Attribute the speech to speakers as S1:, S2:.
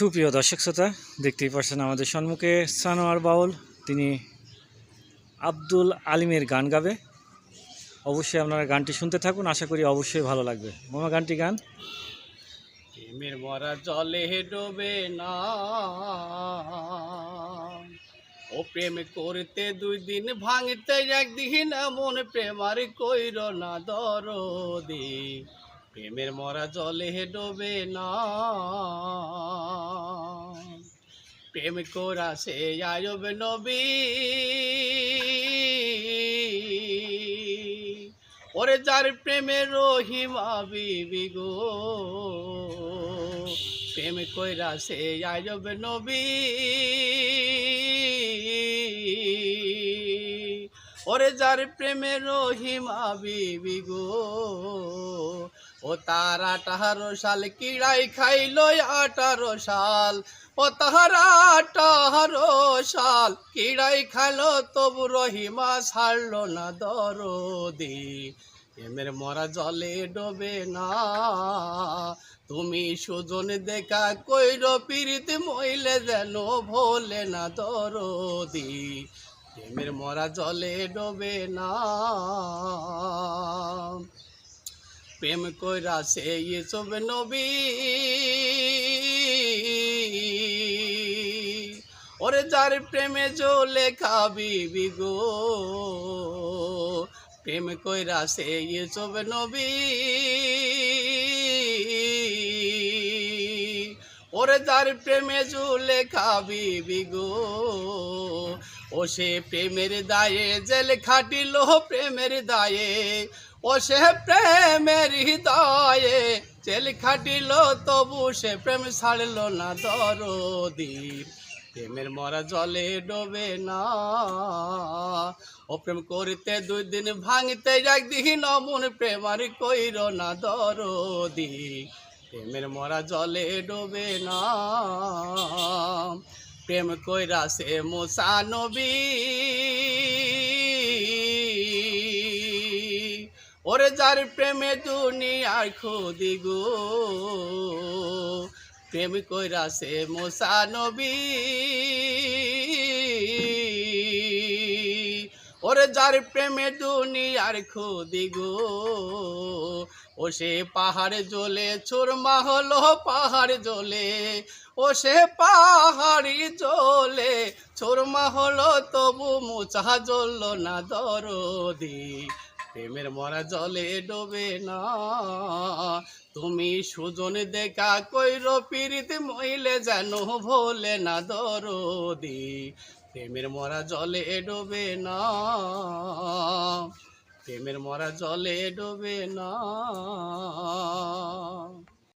S1: সুপ্রিয় দর্শক শ্রোতা, দেখতেই পারছেন আমাদের সম্মুখে সানোয়ার বাউল, তিনি আব্দুল আলিমের গান গাবে। অবশ্যই আপনারা গানটি শুনতে থাকুন, আশা করি অবশ্যই ভালো লাগবে। মামা, গানটি গান।
S2: প্রেমের মরা জলে ডোবে না। ও প্রেম করতে দুই দিন ভাঙতে একদিন এমন প্রেমার কইর না দরদি। প্রেমের মরা জলে ডোবে না। প্রেম করা সে আয়ব নবী। ওরে যার প্রেমে রহিমা বিবি গো, প্রেম কইরা সে আয়ব নবী। ওরে যার প্রেমে রহিমা বিবি গো। ও তার আঠারো সাল কিড়াই খাইলো আঠারো সাল ও তাহার আঠারো সাল কিড়াই খাইলো তবু রহিমা ছাড়লো না দরদি। প্রেমের মরা জলে ডোবে না। তুমি সুজন দেখা কইর পীড়িত মইলে যেন ভোলে না দরদি। প্রেমের মরা জলে ডোবে না প্রেম কইরা সে ইসব নবী। ওরে যার প্রেমে জলে খাবি বিগো প্রেম কইরা সে ইসব নবী। ওরে তার প্রেমে জুলে খাবি বিগো। ও সে প্রেমের দায়ে জেল খাটিল প্রেমের দায়ে। ও সে প্রেমের হৃদয়ে জেল খাটিল, তবু সে প্রেম ছাড়ল না দরদি। প্রেমের মরা জলে ডোবে না। ও প্রেম করিতে দুই দিন ভাঙতে একদিন অমন প্রেমার কইর না দরদি। প্রেমের মরা জলে ডোবে না। প্রেম কইরা সে মোসা নবী। ওরে যার প্রেমে দুনিয়ার খুদি গো। প্রেম কইরা সে মোসা নবী। ওরে যার প্রেমে দুনিয়ার খুদি গো। ও সে পাহাড় জ্বলে চোরমা হলো পাহাড় জ্বলে ও সে পাহাড়ি জ্বলে চোরমা হলো তবু মোচা জ্বলল না দরদি। প্রেমের মরা জলে ডোবে না। তুমি সুজন দেখা কইর পীড়িত মইলে যেন ভোলে না দরদি। প্রেমের মরা জলে ডোবে না। প্রেমের মরা জলে ডোবে না।